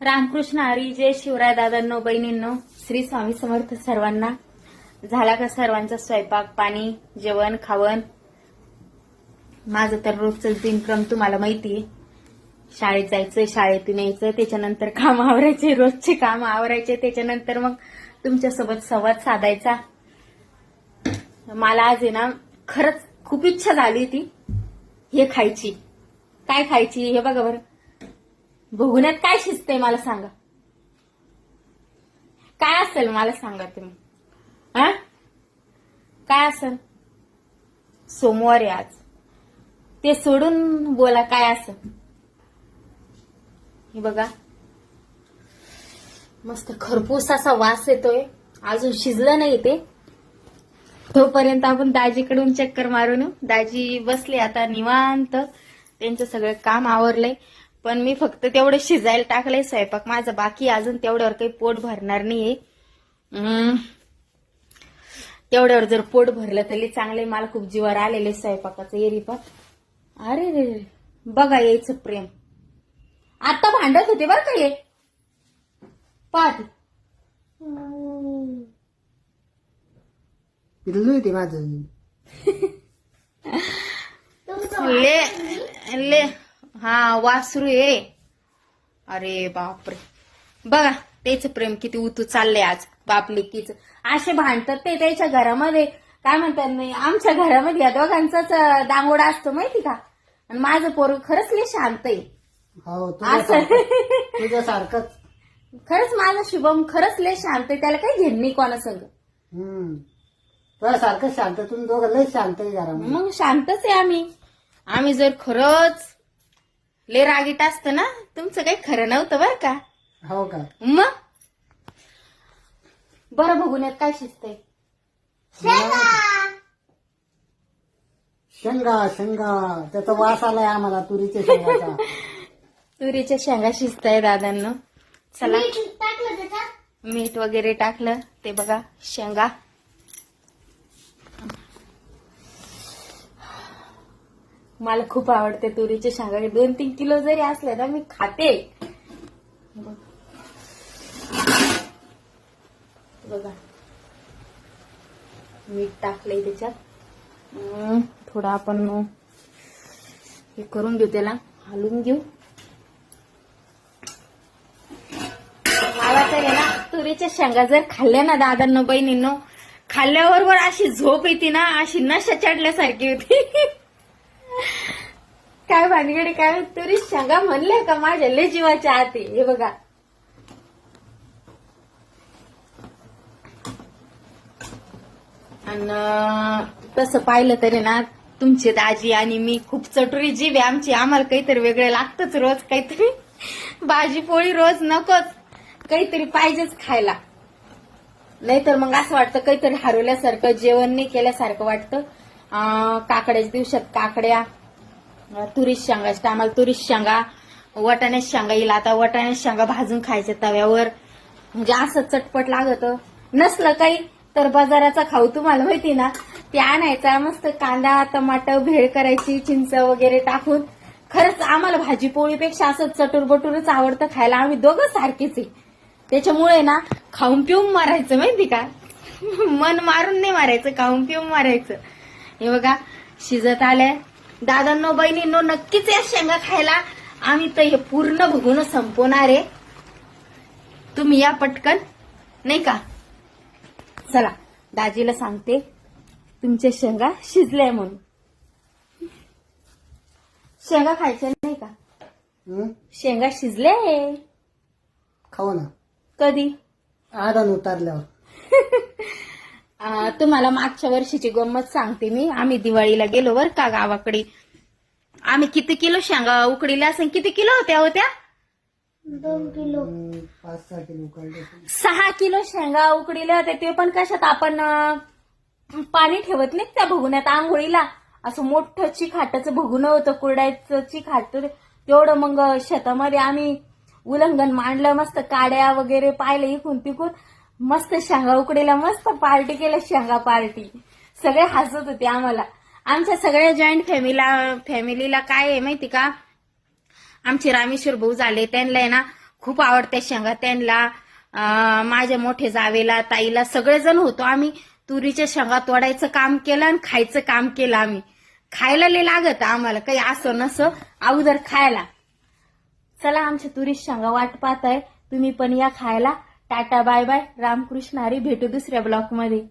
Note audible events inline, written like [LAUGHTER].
रामकृष्ण हरी जय शिवराय दादांनो बहिणींनो श्री स्वामी समर्थ सर्वांना. झाला का सर्वांचा स्वयंपाक पाणी जेवण खावण? माझं तर रोजचं दिनक्रम तुम्हाला माहितीये. शाळेत जायचं शाळेतून यायचं त्याच्यानंतर काम आवरायचे रोजचे काम आवरायचे त्याच्यानंतर मग तुमच्यासोबत संवाद साधायचा. मला आज आहे ना खरंच खूप इच्छा झाली होती हे खायची. काय खायची हे बघा बरं. भुगण्यात काय शिजतंय मला सांगा. काय असेल मला सांगा तुम्ही? हा? काय असेल? सोमवार आहे आज. ते सोडून बोला काय असेल. हे बघा. मस्त खरपूस असा वास येतोय. अजून शिजलं नाही ते. तोपर्यंत आपण दाजीकडून चक्कर मारून दाजी बसले आता निवांत. त्यांचं सगळं काम आवरलंय. पण मी फक्त तेवढं शिजायला टाकलंय स्वयंपाक. माझं बाकी अजून तेवढ्यावर काही पोट भरणार नाहीये. तेवढ्यावर जर पोट भरलं तरी चांगले मला खूप जीवावर आलेले स्वयंपाकाचं एरी पण. अरे रे रे. बघा यायचं प्रेम. आता भांडत होते बरं का हे? पाहते माझं. ले ले. हा वासरू आहे. अरे बापरे. बघा त्याचं प्रेम किती उतू चाललंय आज बापलेकीच असे भांडतात ते त्याच्या घरामध्ये. काय म्हणतात नाही आमच्या घरामध्ये या दोघांचाच दांगोडा असतो माहिती का? आणि माझं पोरग खरंच लय शांत आहे. हो असं. तुझ्यासारखंच. खरंच माझा शुभम खरंच लय शांत आहे त्याला काही घेण नाही कोणा संग तुझ्यासारखं शांत तुम्ही दोघं लय शांत आहे घरामध्ये. मग शांतच आहे आम्ही. आम्ही जर खरंच लय रागीट असतं ना? तुमचं काही खरं नव्हतं बरं का? हो का? मग? बरं बघून यात काय शिजतंय. शेंगा. शेंगा त्याचा वास आलाय आम्हाला तुरीच्या शेंगाचा. [LAUGHS] तुरीच्या शेंगा शिजताय दादांनो. चला. मीठ वगैरे टाकलं. ते बघा शेंगा. मला खूप आवडते तुरीच्या शेंगा दोन तीन किलो जरी असले ना मी खाते. बघा. मीठ टाकलंय त्याच्यात. थोडा थोडं आपण हे करून घेऊ त्याला. हलवून घेऊ. मला तर ना तुरीच्या शेंगा जर खाल्ल्या ना दादांनो बहिणींनो खाल्ल्याबरोबर अशी झोप येते ना अशी नशा चढल्यासारखी होती. [LAUGHS] काय भानगडे काय तरी सांगा म्हणले का माझ्या लय जीवाच्या आती हे बघा. आणि तसं पाहिलं तरी ना तुमची दाजी आणि मी खूप चटुरी जीव आहे. आमची आम्हाला काहीतरी वेगळं लागतंच रोज काहीतरी भाजी पोळी रोज नकोच. काहीतरी पाहिजेच खायला. नाहीतर मग असं वाटतं काहीतरी हरवल्यासारखं जेवण नाही केल्यासारखं वाटतं. काकड्याच्या दिवसात काकड्या तुरीस शेंगाच्या आम्हाला तुरीस शेंगा वटाण्याच्या शेंगा येईल. आता वटाण्याच्या शेंगा भाजून खायच्या तव्यावर. म्हणजे असं चटपट लागत. नसलं काही तर बाजाराचा खाऊ तुम्हाला माहिती ना? ते आणायचा मस्त कांदा टमाटर भेळ करायची चिंच वगैरे टाकून. खरंच आम्हाला भाजी पोळीपेक्षा असं चटूर बटूरच आवडतं खायला. आम्ही दोघं सारखेच आहे. त्याच्यामुळे ना खाऊन पिऊन मारायचं माहिती का? [LAUGHS] मन मारून नाही मारायचं खाऊन पिऊन मारायचं. हे बघा शिजत आलंय. दादांनो बहिणींनो नक्कीच या शेंगा खायला आम्ही तर हे पूर्ण बघून संपवणार आहे. तुम्ही या पटकन नाही का? चला दाजीला सांगते तुमच्या शेंगा शिजल्या म्हणून. शेंगा खायच्या नाही का? शेंगा शिजले? खाऊ ना. कधी? आडण उतारल्यावर. [LAUGHS] तुम्हाला मागच्या वर्षीची गंमत सांगते मी. आम्ही दिवाळीला गेलो बर का गावाकडे. आम्ही किती किलो शेंगा उकडील्या असेल किती किलो होत्या होत्या सहा किलो सहा किलो शेंगा उकडील्या होत्या. ते पण कशात आपण पाणी ठेवत नाही त्या भगुण्यात आंघोळीला. असं मोठं चिखाटाचं भगुनं होतं कुरडायचं चिखाट. तेवढं मग शेतामध्ये आम्ही उल्लंघन मांडलं. मस्त काड्या वगैरे पाहिलं इकून तिकून. मस्त शेंगा उकडीला मस्त पार्टी केलं शेंगा पार्टी. सगळे हसत होते आम्हाला. आमच्या सगळ्या जॉईंट फॅमिलीला फॅमिलीला काय आहे माहिती का? आमचे रामेश्वर भाऊ झाले. त्यांना आहे ना खूप आवडते शेंगा त्यांना. माझ्या मोठे जावेला ताईला सगळेजण होतो आम्ही. तुरीच्या शेंगा तोडायचं काम केलं आणि खायचं काम केलं आम्ही. खायला लय लागत आम्हाला काही असं नसं अगोदर खायला. चला आमच्या तुरी शेंगा वाट पाहताय. तुम्ही पण या खायला. Tata bye bye. Ramkrishna Hari भेटू दुसऱ्या ब्लॉकमध्ये